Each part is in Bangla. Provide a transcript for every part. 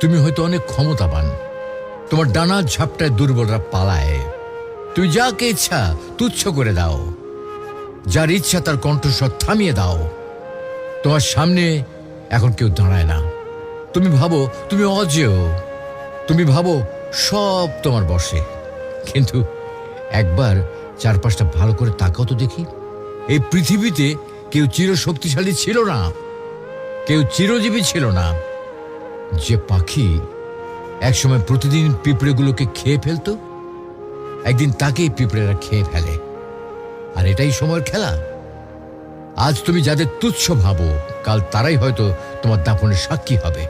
তুমি হয়তো অনেক ক্ষমতাবান। তোমার ডানার ঝাপটায় দুর্বলরা পালায়। তুমি যাকে ইচ্ছা তুচ্ছ করে দাও। যার ইচ্ছা তার কণ্ঠস্বর থামিয়ে দাও। তোমার সামনে এখন কেউ দাঁড়ায় না। তুমি ভাবো, তুমি অজেয়। তুমি ভাবো, সব তোমার বসে। কিন্তু একবার চারপাশটা ভালো করে তাকাও তো দেখি। এই পৃথিবীতে কেউ চির শক্তিশালী ছিল না। কেউ চিরজীবী ছিল না। যে পাখি একসময় প্রতিদিন পিঁপড়েগুলোকে খেয়ে ফেলতো, একদিন তাকেই পিঁপড়েরা খেয়ে ফেলে। আর এটাই সময়ের খেলা। আজ তুমি যাদের তুচ্ছ ভাবো, কাল তারাই হয়তো তোমার দাপনের সাক্ষী হবে।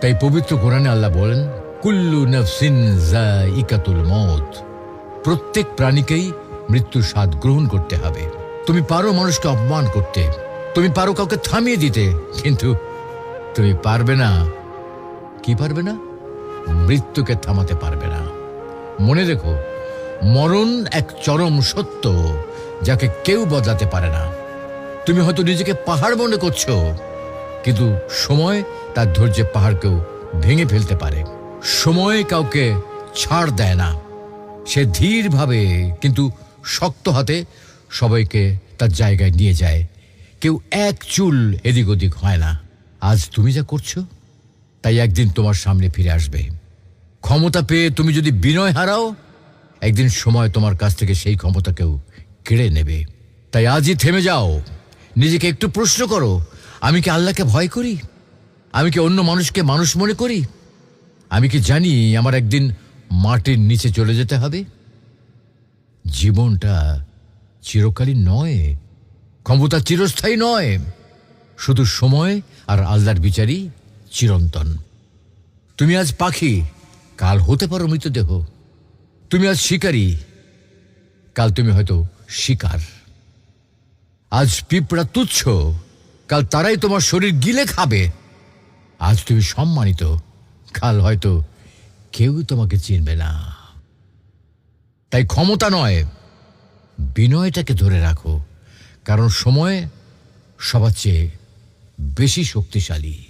তাই পবিত্র কোরআনে আল্লাহ বলেন, কুল্লু নফসিন ইকাতুল মত প্রত্যেক প্রাণীকেই মৃত্যুর স্বাদ গ্রহণ করতে হবে। তুমি পারো মানুষকে অপমান করতে, তুমি পারো কাউকে থামিয়ে দিতে, কিন্তু তুমি পারবে না কি পারবে না? মৃত্যুকে থামাতে পারবে না। মনে রেখো, মরণ এক চরম সত্য যাকে কেউ বদলাতে পারে না। তুমি হয়তো নিজেকে পাহাড় মনে করছ, কিন্তু সময় তার ধৈর্যের পাহাড়কেও ভেঙে ফেলতে পারে। সময় কাউকে ছাড় দেয় না। সে ধীরভাবে কিন্তু শক্ত হাতে সবাইকে তার জায়গায় নিয়ে যায়। কেউ এক চুল এদিক ওদিক হয় না। আজ তুমি যা করছ তাই একদিন তোমার সামনে ফিরে আসবে। ক্ষমতা পেয়ে তুমি যদি বিনয় হারাও, একদিন সময় তোমার কাছ থেকে সেই ক্ষমতাকেও কেড়ে নেবে। তাই আজই থেমে যাও। নিজেকে একটু প্রশ্ন করো, আমি কি আল্লাহকে ভয় করি? আমি কি অন্য মানুষকে মানুষ মনে করি? আমি কি জানি আমার একদিন মাটির নিচে চলে যেতে হবে? জীবনটা চিরকালীন নয়, ক্ষমতা চিরস্থায়ী নয়। শুধু সময় আর আল্লাহর বিচারই চিরন্তন। তুমি আজ পাখি, কাল হতে পারো মৃতদেহ। তুমি আজ শিকারী, কাল তুমি হয়তো শিকার। আজ পিঁপড়া তুচ্ছ, কাল তারাই তোমার শরীর গিলে খাবে। আজ তুমি সম্মানিত, কাল হয়তো কেউ তোমাকে চিনবে না। তাই ক্ষমতা নয়, বিনয়টাকে ধরে রাখো, কারণ সময় সবার চেয়ে বেশি শক্তিশালী।